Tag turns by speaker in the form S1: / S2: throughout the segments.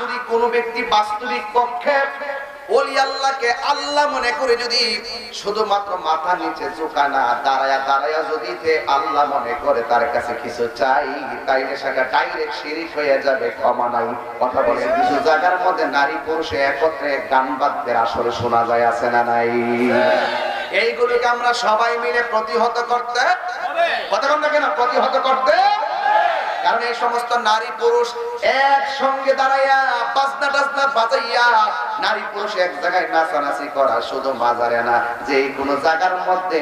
S1: যদি কোনো ব্যক্তি বাস্তবিক পক্ষে আল্লাহ মনে করে যদি শুধুমাত্র মাথা নিচে যদি আল্লাহ মনে করে তার কাছে কিছু চাই, তাইলে সেটা ডাইরেক্ট হয়ে যাবে নাই। কথা বলেন, কিছু জায়গার মধ্যে নারী পুরুষে একত্রে গান বাদ্যের আসলে শোনা যায়, আছে না নাই? এইগুলোকে আমরা সবাই মিলে প্রতিহত করতে, কথা কেন? প্রতিহত করতে কারণ এই সমস্ত নারী পুরুষ একসঙ্গে দাঁড়াইয়া বাজনা টাজনা বাজাইয়া নারী পুরুষ এক জায়গায় নাচানাচি করা শুধু বাজারে না যে কোনো জায়গার মধ্যে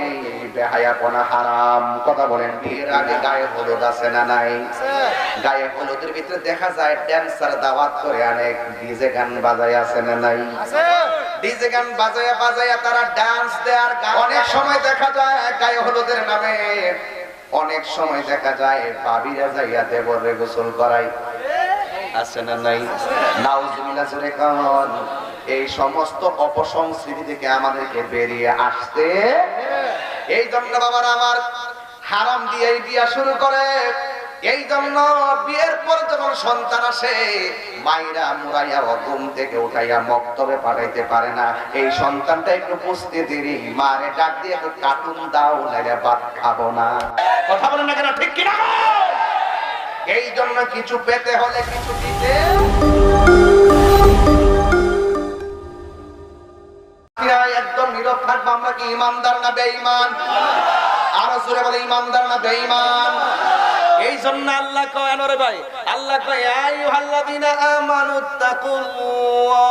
S1: বেহায়াপনা হারাম। কথা বলেন বিয়ের আগে গায়ে হলুদ আছে না নাই? গায়ে হলুদের ভিতরে দেখা যায় ড্যান্সার দাওয়াত করে অনেক ডিজে গান বাজায় আছে না নাই? ডিজে গান বাজায়া বাজায়া তারা ডান্স দেয়ার অনেক সময় দেখা যায় গায়ে হলুদের নামে অনেক সময় দেখা যায় বাবিরা যাইয়া দেবরে গোসল করাই আছে না নাই? নাউজুবিল্লাহ, জোরে কান। এই সমস্ত অপসংস্কৃতি থেকে আমাদেরকে বেরিয়ে আসতে। এই জন্য বাবার আমার হারাম দিয়ে বিয়া শুরু করে। এই জন্য বিয়ের পর যখন সন্তান আসে, মাইরা মুরাইয়া ঘুম থেকে উঠাইয়া মক্তবে পাঠাইতে পারে না। এই সন্তানটা একটু বুঝতে দেরি। মারে ডাক দিয়ে একটু কার্টুন দাও, নাইলে ভাত খাব না। কথা বলেন না কেন, ঠিক কিনা এই জন্য কিছু পেতে হলে কিছু দিতে। একদম নীরব থাকব আমরা কি? ইমানদার না বেঈমান? আরও জোরে বলে, ইমানদার না বেঈমান? এই জন্য আল্লাহ কয় ভাই। আল্লাহ কয় তাকুল্লাহ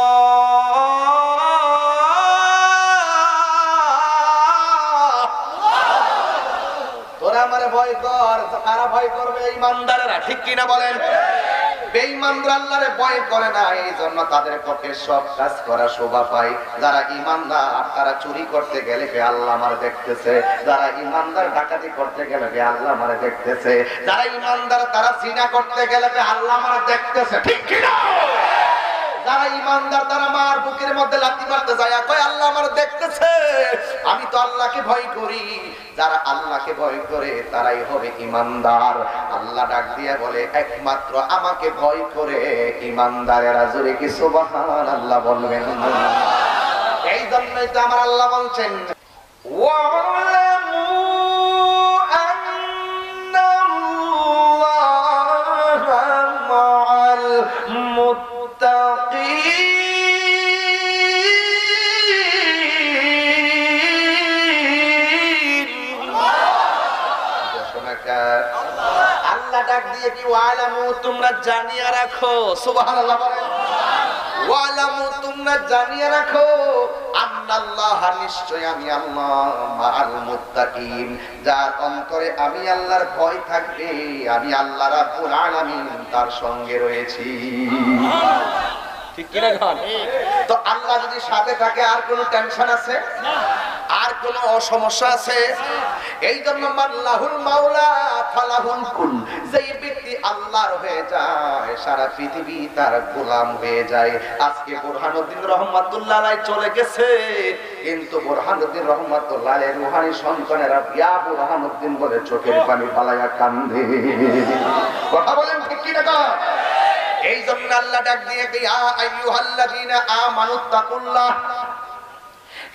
S1: তোরা আমার ভয় কর কারা ভয় করবে, ইমানদারেরা, ঠিক কিনা বলেন? শোভা পায়। যারা ইমানদার তারা চুরি করতে গেলে দেখতেছে? যারা ইমানদার ডাকাতি করতে গেলে বে আল্লাহ দেখতেছে? যারা ইমানদার তারা জিনা করতে গেলে বে দেখতেছে? ঠিক কিনা? যারা ইমানদার তারা মার বুকের মধ্যে লাথি মারতে যায়। কয় আল্লাহ আমার দেখতেছে। আমি তো আল্লাহকে ভয় করি। যারা আল্লাহকে ভয় করে তারাই হবে ইমানদার। আল্লাহ ডাক দিয়ে বলে একমাত্র আমাকে ভয় করে ইমানদারেরা জোরে কি সুবহান আল্লাহ বলবেন? এই জন্যই তো আমার আল্লাহ বলছেন ওয়ালামু আল্লাহ ডাক দিয়ে কি ওয়ালামু তোমরা জানিয়ে রাখো সুবহানাল্লাহ ওয়ালামু তোমরা জানিয়ে রাখো আন্নাল্লাহ নিশ্চয় আমি আল্লাহ মাআল মুত্তাকিন। যার অন্তরে আমি আল্লাহর ভয় থাকবে আমি আল্লাহ রাব্বুল আলামিন তার সঙ্গে রয়েছি। ঠিক কিনা ঘর তো আল্লাহ যদি সাথে থাকে আর কোনো টেনশন আছে? আর কোন সমস্যা আছে? এই জন্য মাল্লাহুল মাওলা ফালাহুল কুল যেই আল্লাহর হয়ে যায়, সারা পৃথিবী তার গোলাম হয়ে যায়। আজকে বুরহানুদ্দিন রহমাতুল্লাহ চলে গেছে, কিন্তু বুরহানুদ্দিন রহমাতুল্লাহ রুহানি সন্তানেরা বিয়া বুরহানুদ্দিন বলে চোখের পানি পালাইয়া কান্দে। কথা বলেন ঠিক কি না এই জন্য আল্লাহ ডাক দিয়ে ইয়া আইয়ুহাল্লাযীনা আমানুত্তাকুল্লাহ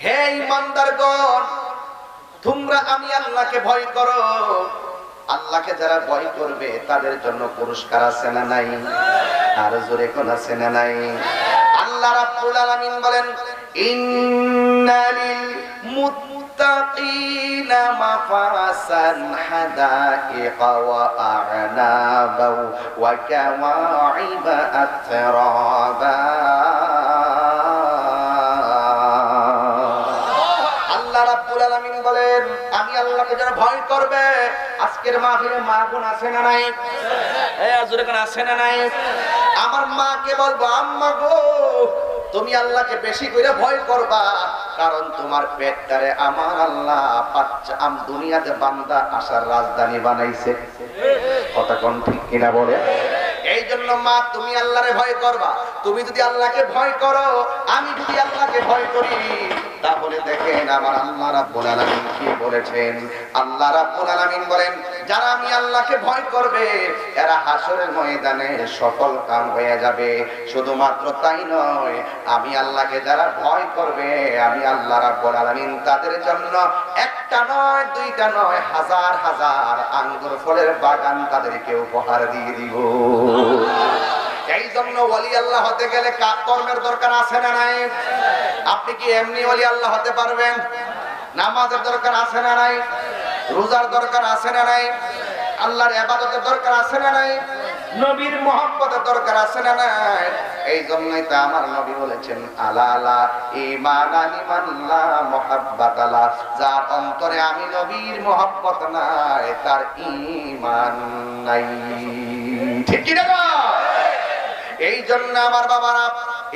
S1: হে ইমানদারগণ তোমরা আমি আল্লাহকে ভয় করো আল্লাহকে যারা ভয় করবে, তাদের জন্য পুরস্কার আছে না নাই? আর জোরে কোন আছে না নাই? আল্লাহ রাব্বুল আলামিন বলেন, ইন্নালিল মুত্তাকিনা মাফাসান হাদাইকা ওয়া আ'নাবা ওয়া কাওয়াইবা আতরাবা বলেন, আমি ভয় করবে, আজকের মা না আছে না আমার গো, তুমি আল্লাহকে বেশি করে ভয় করবা, কারণ তোমার পেটটারে আমার আল্লাহ বাচ্চা আম দুনিয়াতে বান্দা আসার রাজধানী বানাইছে। কথা কোন ঠিক কিনা বলে? জন্য মা তুমি আল্লাহরে ভয় করবা। তুমি যদি আল্লাহকে ভয় করো, আমি যদি আল্লাহকে ভয় করি, তাহলে দেখেন আমার আল্লাহ রাব্বুল আলামিন কি বলেছেন। আল্লাহ রাব্বুল আলামিন বলেন, যারা আমি আল্লাহকে ভয় করবে, এরা হাসরের ময়দানে সফল কাম হয়ে যাবে। শুধুমাত্র তাই নয়, আমি আল্লাহকে যারা ভয় করবে, আমি আল্লাহ রাব্বুল আলামিন তাদের জন্য একটা নয়, দুইটা নয়, হাজার হাজার আঙ্গুর ফলের বাগান তাদেরকে উপহার দিয়ে দিব। এই জন্য ওলি আল্লাহ হতে গেলে কর্মের দরকার আছে না নাই? আপনি কি এমনি ওলি আল্লাহ হতে পারবেন? নামাজের দরকার আছে না নাই? রোজার দরকার আছে না নাই? আল্লাহর এবাদতের দরকার আছে না নাই? নবীর মোহাম্মতের দরকার আছে না এই জন্যই তো আমার নবী বলেছেন, আলা আলা ইমান আনিমাল্লা মোহাব্বত আলা যার অন্তরে আমি নবীর মোহাব্বত নাই, তার ইমান নাই। ঠিক কি না? এই জন্য আমার বাবারা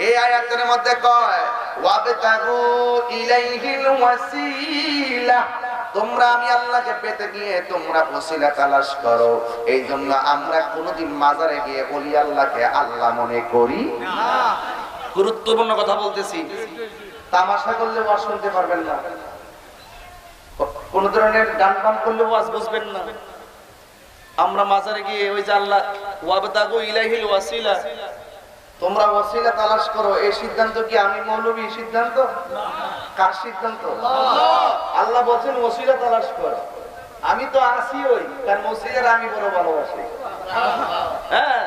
S1: এই আয়াতের মধ্যে কয়, ওয়াবতাগু ইলাইহিল ওয়াসিলা। তোমরা আমি আল্লাহকে পেতে গিয়ে তোমরা ওসিলা তালাশ করো। এই জন্য আমরা কোনোদিন মাজারে গিয়ে বলি আল্লাহকে আল্লাহ মনে করি গুরুত্বপূর্ণ কথা বলতেছি। তামাশা করলে ওয়াজ শুনতে পারবেন না। কোন ধরনের গান বান করলে ওয়াজ বুঝবেন না। আমরা মাজারে গিয়ে ওই যে আল্লাহ, ওয়াবদাগু ইলাইহিল ওয়াসিলা তোমরা ওয়াসিলা তালাশ করো, এই সিদ্ধান্ত কি আমি মৌলবী সিদ্ধান্ত? কার সিদ্ধান্ত? আল্লাহ বলছেন, ওসিলা তালাশ করো। আমি তো আসি ওই, কারণ ওসিলার আমি বড় ভালোবাসি। হ্যাঁ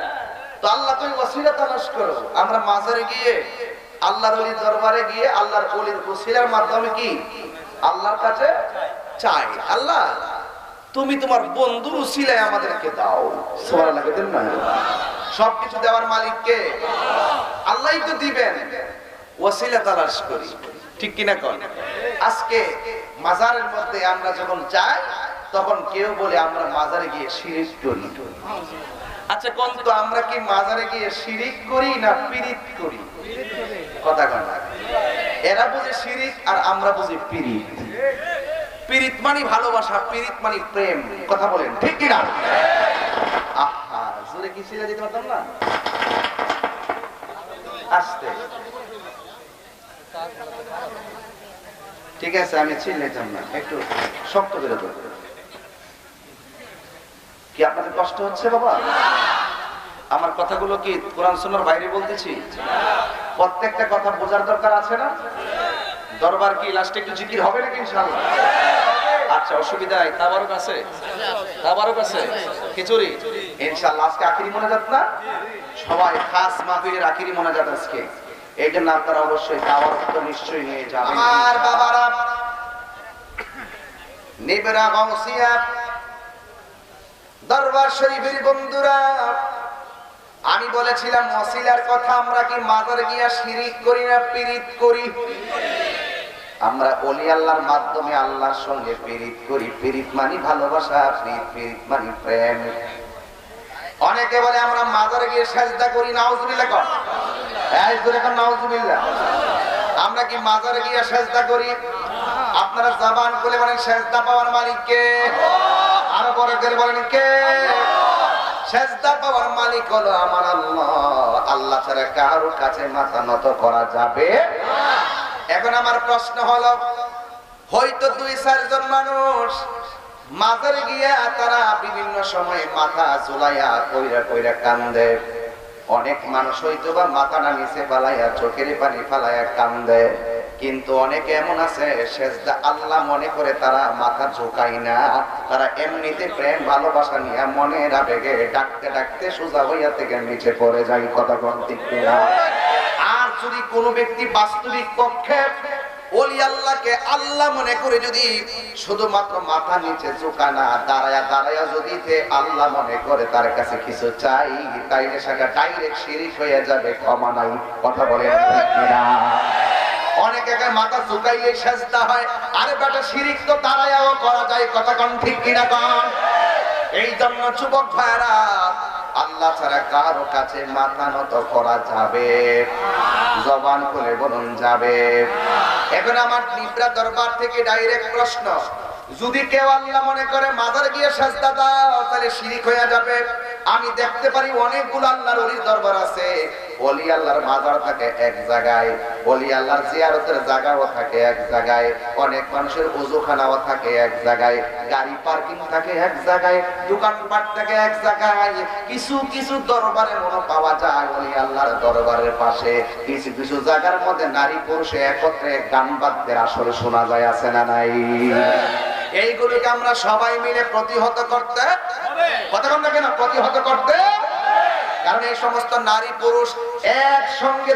S1: তো আল্লাহ তুমি ওসিলা তালাশ করো। আমরা মাজারে গিয়ে, আল্লাহর অলির দরবারে গিয়ে, আল্লাহর অলির ওসিলার মাধ্যমে কি? আল্লাহর কাছে চাই। আল্লাহ, তুমি তোমার বন্ধুর উসিলায় আমাদেরকে দাও। সুবহানাল্লাহ দেন না সবকিছু দেওয়ার মালিক কে আল্লাহই তো দিবেন। ওসিলা তালাশ করি। ঠিক কিনা কন? আজকে মাজারের মধ্যে আমরা যখন যাই, তখন কেউ বলে আমরা মাজারে গিয়ে শিরিক করি। আচ্ছা কোন তো আমরা কি মাজারে গিয়ে শিরিক করি না পিরিত করি? কথা কন। এরা বুঝে শিরিক আর আমরা বুঝি পিরিত। পিরিত মানে ভালোবাসা, পিরিত মানে প্রেম। কথা বলেন, ঠিক কিনা? জোরে কি ছিলে দিতে পারতাম না? আসতে। ঠিক আছে, আমি ছিলাম না। একটু শক্ত করে দেবো কি আপনাদের কষ্ট হচ্ছে বাবা? আমার কথাগুলো কি কোরআন শোনার বাইরে বলতেছি? প্রত্যেকটা কথা বোঝার দরকার আছে না? দরবার কি লাস্টে একটু জিকির হবে নাকি ইনশাআল্লাহ? আচ্ছা অসুবিধায় তাবারক আছে? তাবারক আছে? খিচুড়ি? ইনশাআল্লাহ আজকে আখিরি মোনাজাত না? সবাই খাস মাহফিলের আখিরি মোনাজাত আজকে। এই জন্য আপনারা অবশ্যই তাবারক তো নিশ্চয়ই নিয়ে যাবেন। আমার বাবারা নিবেরা গাউসিয়া দরবার শরীফের বন্ধুরা আমি বলেছিলাম ওসিলার কথা আমরা কি মাজার গিয়া শিরিক করি না পিরিত করি? আমরা অলি আল্লাহর মাধ্যমে আল্লাহর সঙ্গে পিরিত করি। পিরিত মানি ভালোবাসা পিরিত মানি প্রেম। অনেকে বলে, আমরা মাজারে গিয়ে সাজদা করি, নাউজুবিল্লাহ কর। এই জোরে আমরা কি মাজারে গিয়ে সাজদা করি? আপনারা জবান খুলে বলেন, সাজদা পাওয়ার মালিক কে? আরও বড় করে বলেন, কে? পাওয়ার মালিক হলো আমার আল্লাহ। আল্লাহ ছাড়া কারোর কাছে মাথা নত করা যাবে এখন আমার প্রশ্ন হলো, হয়তো দুই চারজন মানুষ মাজারে গিয়া তারা বিভিন্ন সময়ে মাথা চুলাইয়া কইরা কইরা কান্দে। অনেক মানুষ হয়তো বা মাথাটা নিচে ফালাইয়া চোখের পানি ফালাইয়া কান্দে। কিন্তু অনেকে এমন আছে, সেজদা আল্লাহ মনে করে তারা মাথা ঝোঁকাই না। তারা এমনিতে প্রেম, ভালোবাসা নিয়ে মনের আবেগে ডাকতে ডাকতে সোজা হইয়া থেকে নিচে পড়ে যায়, কথা ঠিক আর যদি কোনো ব্যক্তি বাস্তবিক পক্ষে ওলি আল্লাহকে আল্লাহ মনে করে যদি শুধুমাত্র মাথা নিচে ঝুঁকা না, দাঁড়ায়া দাঁড়ায়া যদি আল্লাহ মনে করে তার কাছে কিছু চাই, তাইলে সেটা ডাইরেক্ট শিরিক হয়ে যাবে, ক্ষমা নাই। কথা বলে অনেকে মাথা তো করা কথা ঠিক এই জন্য আল্লাহ ছাড়া কারও কাছে মাথা নত করা যাবে জবান খুলে বলুন যাবে এখন আমার নিবরা দরবার থেকে ডাইরেক্ট প্রশ্ন। যদি কেউ আল্লাহ মনে করে মাদার গিয়ে সাজদা দাও, তাহলে শিরিক হয়ে যাবে। আমি দেখতে পারি অনেকগুলো আল্লাহর অলির দরবার আছে। আল্লাহর মাজার থাকে এক জায়গায় আল্লাহর জিয়ারতের জায়গাও থাকে এক জায়গায়, অনেক মানুষের ওজুখানাও থাকে এক জায়গায়, গাড়ি পার্কিং থাকে এক জায়গায়, দোকানপাট থাকে এক জায়গায়, কিছু কিছু দরবারে মনে পাওয়া যায় অলি আল্লাহর দরবারের পাশে। কিছু কিছু জায়গার মধ্যে নারী পুরুষে একত্রে গান বাদ্যের আসরে শোনা যায়, আছে না নাই? এইগুলোকে আমরা সবাই মিলে প্রতিহত করতে কথা বলতে কেন? প্রতিহত করতে কারণ এই সমস্ত নারী পুরুষ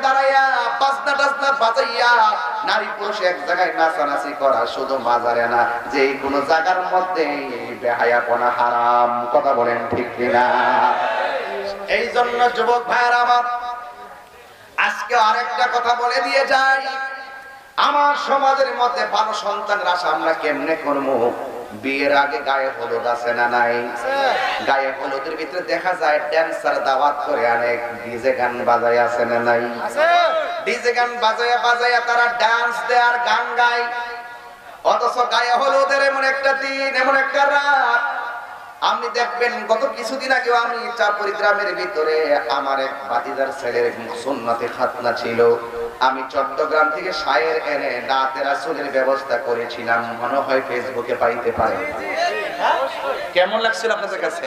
S1: দাঁড়াইয়া বাজাইয়া নারী পুরুষ এক জায়গায় নাচানাচি করা শুধু মাজারে না, যে জায়গার মধ্যে বেহায়াপনা হারাম। কথা বলেন ঠিক কিনা? এই জন্য যুবক ভাইয়ের আমার, আজকে আরেকটা কথা বলে দিয়ে যাই। আমার সমাজের মধ্যে ভালো সন্তানের আমরা কেমনে করব? বিয়ের আগে গায়ে হলুদ আছে না নাই? গায়ে হলুদের ভিতরে দেখা যায় ড্যান্সার দাওয়াত করে অনেক ডিজে গান বাজায় আছে না নাই? ডিজে গান বাজায়া বাজায়া তারা ডান্স দেয়ার গান গায়। অথচ গায়ে হলুদের এমন একটা দিন এমন একটা রাত। আপনি দেখবেন, গত কিছুদিন আগেও আমি চারপুরি গ্রামের ভিতরে আমার এক ভাতিজার ছেলের সুন্নতে খাতনা ছিল। আমি চট্টগ্রাম থেকে সায়ের এনে রাতের আসলের ব্যবস্থা করেছিলাম। মনে হয় ফেসবুকে পাইতে পারে। কেমন লাগছিল আপনাদের কাছে?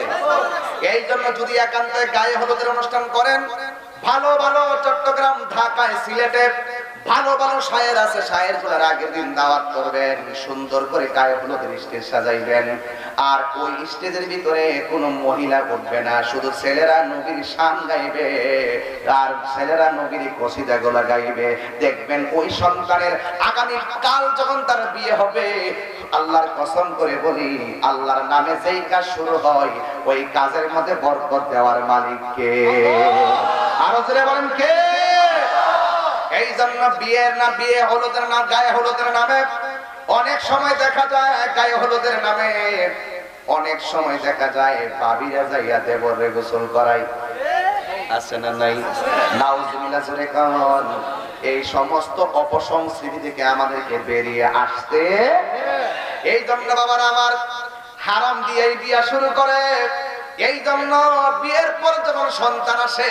S1: এই জন্য যদি একান্তে গায়ে হলুদের অনুষ্ঠান করেন, ভালো ভালো চট্টগ্রাম, ঢাকায়, সিলেটে ভালো ভালো শায়ের আছে, শায়েরগুলার আগের দিন দাওয়াত করবেন, সুন্দর করে গায়ে হলুদের স্টেজ সাজাইবেন। আর ওই স্টেজের ভিতরে কোনো মহিলা উঠবে না, শুধু ছেলেরা নবীর শান গাইবে আর ছেলেরা নবীর কসিদা গোলা গাইবে। দেখবেন ওই সন্তানের আগামী কাল যখন তার বিয়ে হবে, আল্লাহর কসম করে বলি, আল্লাহর নামে যেই কাজ শুরু হয়, ওই কাজের মধ্যে বরকত দেওয়ার মালিককে আরও জোরে বলেন কে? এই জন্য বিয়ের না, বিয়ে হলুদের না, গায়ে হলুদের নামে অনেক সময় দেখা যায়, গায়ে হলুদের নামে। অনেক সময় দেখা যায়, বাবিরা যাইয়া দেবরে গোসল করাই আছে না নাই? নাউজুবিল্লাহ, জোরে কারণ এই সমস্ত অপসংস্কৃতি থেকে আমাদেরকে বেরিয়ে আসতে। এই জন্য বাবার আমার হারাম দিয়ে বিয়া শুরু করে। এই জন্য বিয়ের পর যখন সন্তান আসে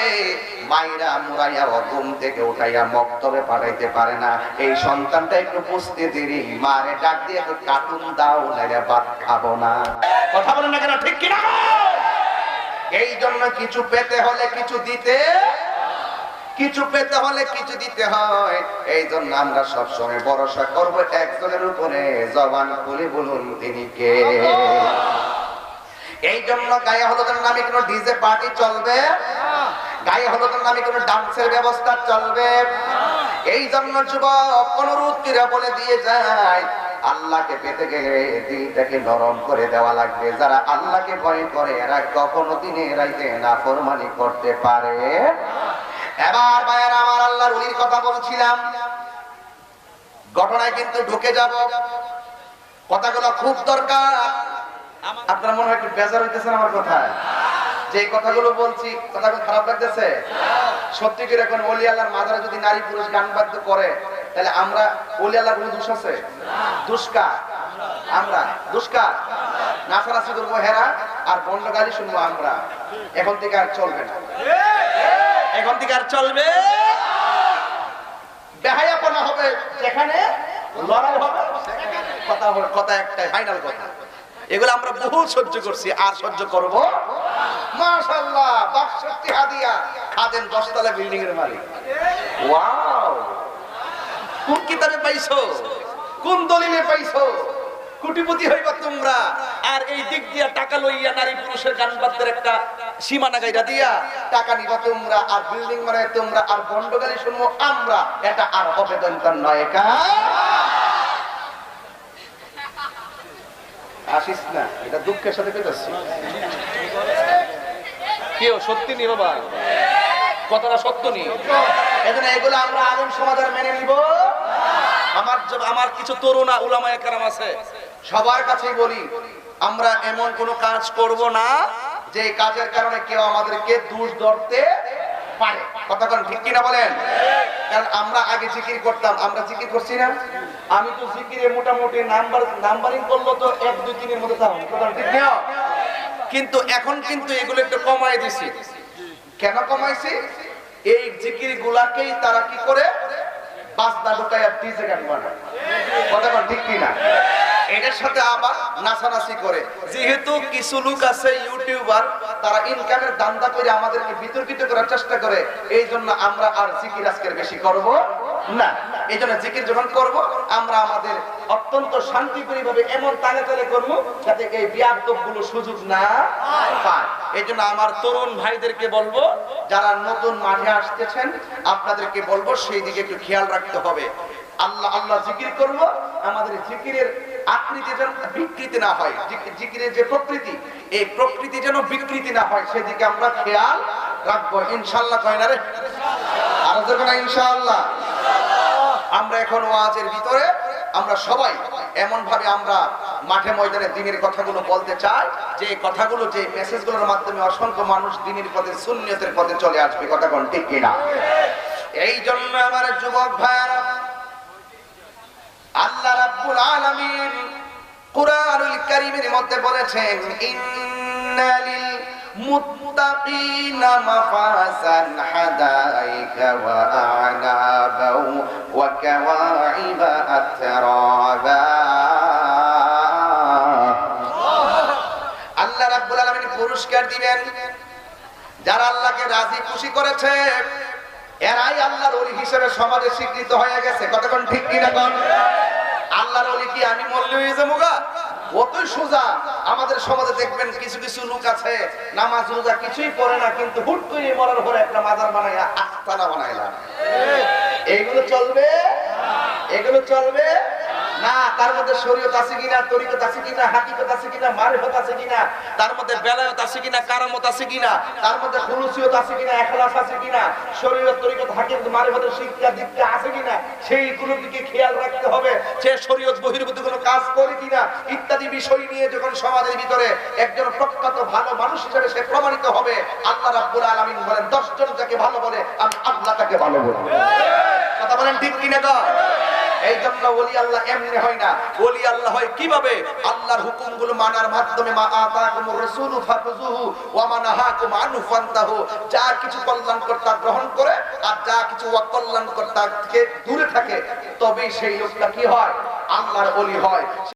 S1: মাইরা মুরাইয়া ও ঘুম থেকে উঠাইয়া মক্তবে পাঠাইতে পারে না। এই সন্তানটা একটু বুঝতে দেরি। মারে ডাক দিয়ে একটু কার্টুন দাও নাইলে ভাত খাব না। কথা বলেন না কেন? ঠিক কিনা এই জন্য কিছু পেতে হলে কিছু দিতে কিছু পেতে হলে কিছু দিতে হয়। এই জন্য আমরা সবসময় ভরসা করব একজনের উপরে। জবান খুলে বলুন তিনি কে? এই জন্য গায়ে হলুদের নামে কোনো ডিজে পার্টি চলবে? গায়ে হলুদের নামে কোনো ডান্সের ব্যবস্থা চলবে? এই জন্য যুবক, অনুরোধ করে বলে দিয়ে যায়, আল্লাহকে পেতে গেলে দিলটাকে নরম করে দেওয়া লাগবে। যারা আল্লাহকে ভয় করে, এরা কখনো দিনে রাইতে না ফরমানি করতে পারে। এবার ভাইয়ের, আমার আল্লাহর উলির কথা বলছিলাম। ঘটনায় কিন্তু ঢুকে যাব। কথাগুলো খুব দরকার। আপনার মনে হয় একটু বেজার হইতেছেন আমার কথায়? যে কথাগুলো বলছি, কথাগুলো খারাপ লাগতেছে? সত্যি করে এখন অলি আল্লাহর মাজারে যদি নারী পুরুষ গান বাদ্য করে, তাহলে আমরা অলি আল্লাহর কোনো দোষ আছে? দুষ্কার আমরা। দুষ্কার নাচানাচি করব হেরা, আর বন্ড গালি শুনব আমরা। এখন থেকে আর চলবে না। এখন থেকে আর চলবে? বেহায়াপনা হবে যেখানে, লড়াই হবে কথা কথা একটাই ফাইনাল কথা। এগুলো আমরা বহু সহ্য করছি, আর সহ্য করব তোমরা। আর এই দিক দিয়া টাকা লইয়া নারী পুরুষের গান একটা সীমানা দিয়া টাকা নিবা তোমরা, আর বিল্ডিং মানে তোমরা, আর বন্ডগালি শুনব আমরা। এটা আর হবে দন্তার নয় আসিস না এটা দুঃখের সাথে পেতেছি।
S2: কেউ সত্যি নি বাবা? কথাটা সত্য নি?
S1: এজন্য এগুলো আমরা আলম সমাজের মেনে নিব।
S2: আমার আমার কিছু তরুণা উলামায়ে কেরাম আছে।
S1: সবার কাছেই বলি আমরা এমন কোন কাজ করব না যে কাজের কারণে কেউ আমাদেরকে দোষ ধরতে পারে। কথা ঠিক কিনা বলেন? কারণ আমরা আগে জিকির করতাম, আমরা জিকির করছি না? আমি তো জিকিরে মোটামুটি নাম্বার, নাম্বারিং করল তো এক, দুই, তিনের মধ্যে থাকব
S2: কিন্তু এখন কিন্তু এগুলো একটু কমায় দিছি।
S1: কেন কমাইছি? এই জিকির গুলাকেই তারা কি করে? বাজনা ঢুকাইয়া ডিজে গান বানায়। কথা ঠিক কিনা? এটার সাথে আবার নাচানাচি করে।
S2: যেহেতু কিছু লোক আছে
S1: ইউটিউবার, তারা ইনকামের দান্দা করে আমাদেরকে বিতর্কিত করার চেষ্টা করে এই জন্য আমরা আর জিকির আজকের বেশি করব না। এই জন্য জিকির যখন করব, আমরা আমাদের অত্যন্ত শান্তিপ্রিয় ভাবে এমন তালে তালে যাতে এই গুলো সুযোগ না পায়। এই জন্য আমার
S2: তরুণ ভাইদেরকে বলব,
S1: যারা নতুন মাঠে আসতেছেন, আপনাদেরকে বলব, সেই দিকে একটু খেয়াল রাখতে হবে। আল্লাহ আল্লাহ জিকির করব, আমাদের জিকিরের আকৃতি যেন বিকৃতি না হয়। জিকিরের যে প্রকৃতি, এই প্রকৃতি যেন বিকৃতি না হয়। সেদিকে আমরা খেয়াল রাখব। ইনশাল্লাহ কয় না রে? ইনশাআল্লাহ আমরা এখন ওয়াজের ভিতরে, আমরা সবাই এমন ভাবে আমরা মাঠে ময়দানে দিনের কথাগুলো বলতে চাই, যে কথাগুলো, যে মেসেজগুলোর মাধ্যমে অসংখ্য মানুষ দিনের পথে শূন্যতের পথে চলে আসবে। কথা কোন ঠিক কিনা? এই জন্য আমার যুবক ভাইয়ারা আল্লাহ রাব্বুল আলামিন কুরআনুল কারীমের মধ্যে বলেছেন, ইন্নালিল মুত্তাকিনা মাফাজান হাদাইকা ওয়া আ'নাবা ওয়া কাওয়াইবা আতরাবা আল্লাহ রাব্বুল আলামিন পুরস্কার দিবেন। যারা আল্লাহকে রাজি খুশি করেছে, এরাই আল্লাহর ওলি হিসেবে সমাজে স্বীকৃত হয়ে গেছে। কতক্ষণ ঠিক কিনা কোন? আল্লাহর ওলি কি? আমি মরলে হয়ে যাব গা? অতই সোজা। আমাদের সমাজে দেখবেন কিছু কিছু লোক আছে, নামাজ রোজা কিছুই পড়ে না, কিন্তু হুট করে মরার পরে একটা মাজার বানাইয়া আস্তানা বানাইলাম। এইগুলো চলবে? এগুলো চলবে? না, তার মধ্যে শরীয়ত আছে কিনা, তরিকত আছে কিনা, হাকিকত আছে কিনা, মারিফত আছে কিনা,
S2: তার মধ্যে বেলায়ত আছে কিনা, কারামত আছে কিনা,
S1: তার মধ্যে খুলুসিয়ত আছে কিনা, এখলাস আছে কিনা, শরীয়ত, তরিকত, হাকিকত, মারিফতের শিক্ষা, দীক্ষা আছে কিনা সেইগুলোর দিকে খেয়াল রাখতে হবে।
S2: সে শরীয়ত বহির্ভূত কোনো
S1: কাজ করে কিনা ইত্যাদি বিষয় নিয়ে যখন সমাজের ভিতরে একজন প্রখ্যাত ভালো মানুষ হিসেবে সে প্রমাণিত হবে আল্লাহ রাব্বুল আলামিন বলেন 10 জন যাকে ভালো বলে আমি আল্লাহ তাকে ভালো বলব কথা বলেন ঠিক কিনা গো এই জন্য ওলি আল্লাহ এমনি হয় না। ওলি আল্লাহ হয় কীভাবে? আল্লাহর হুকুমগুলো মানার মাধ্যমে মা রাসূলু ওয়া মা নাহাকুম আনহু যা কিছু গ্রহণ করে আর যা কিছু অকল্যাণকর তা থেকে দূরে থাকে, তবেই সেই লোকটা কি হয়? আল্লাহর ওলি হয়।